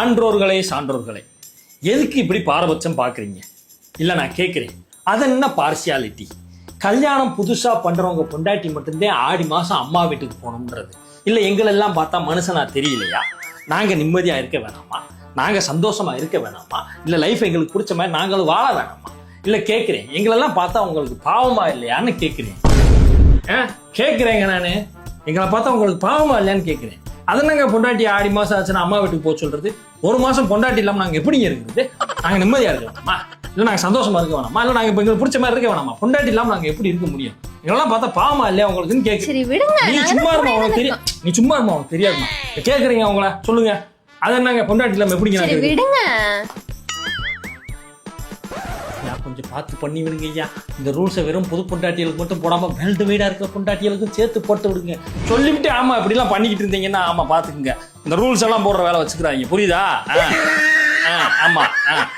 ஆன்றோர்களே சான்றோர்களே எதுக்கு இப்படி பாரபட்சம் பார்க்குறீங்க? இல்லை நான் கேட்குறேன். அது என்ன பார்சியாலிட்டி கல்யாணம் புதுசாக பண்ணுறவங்க பொண்டாட்டி மட்டும்தான் ஆடி மாதம் அம்மா வீட்டுக்கு போகணுன்றது இல்லை எங்களெல்லாம் பார்த்தா மனுஷனா தெரியலையா? நாங்கள் நிம்மதியாக இருக்க வேணாமா? நாங்கள் சந்தோஷமா இருக்க வேணாமா? இல்லை லைஃப் எங்களுக்கு பிடிச்ச மாதிரி நாங்களும் வாழ வேணாமா? இல்லை கேட்குறேன். எங்களெல்லாம் பார்த்தா உங்களுக்கு பாவமா இல்லையான்னு கேட்குறேன். ஆ கேட்குறேங்க நான். எங்களை பார்த்தா உங்களுக்கு பாவமா இல்லையான்னு கேட்குறேன். அதனாங்க பொண்டாட்டி ஆடி மாசம் ஆச்சுன்னா அம்மா வீட்டுக்கு போக சொல்றது? ஒரு மாசம் பொண்டாட்டி இல்லாம நாங்க எப்படிங்க இருக்கிறது? நாங்க நிம்மதியா இருக்க வேணாமா? இல்ல நாங்க சந்தோஷமா இருக்க வேணாமா? இல்ல நாங்க இப்ப எங்களுக்கு பிடிச்ச மாதிரி இருக்க வேணாமா? பொண்டாட்டி இல்லாம நாங்க எப்படி இருக்க முடியும்? இதெல்லாம் பார்த்தா பாவமா இல்லையா உங்களுக்குன்னு கேட்கு சரி விடுங்க. நீ சும்மா இருமா உனக்கு தெரியும் நீ சும்மா இருமா உனக்கு தெரியாதுமா? கேக்குறீங்க அவங்கள சொல்லுங்க. அது என்னங்க பொண்டாட்டி இல்லாம எப்படிங்க விடுங்க. கொஞ்சம் பார்த்து பண்ணி விடுங்க ஐயா. இந்த ரூல்ஸை வெறும் புது பொண்டாட்டிகளுக்கு மட்டும் போடாமல் பெல்ட் வீடாக இருக்க பொண்டாட்டிகளுக்கும் சேர்த்து போட்டு விடுங்க. சொல்லிவிட்டு ஆமாம் இப்படிலாம் பண்ணிக்கிட்டு இருந்தீங்கன்னா ஆமாம் பார்த்துக்குங்க. இந்த ரூல்ஸ் எல்லாம் போடுற வேலை வச்சுக்கிறாங்க. புரியுதா? ஆ. ஆ, ஆ.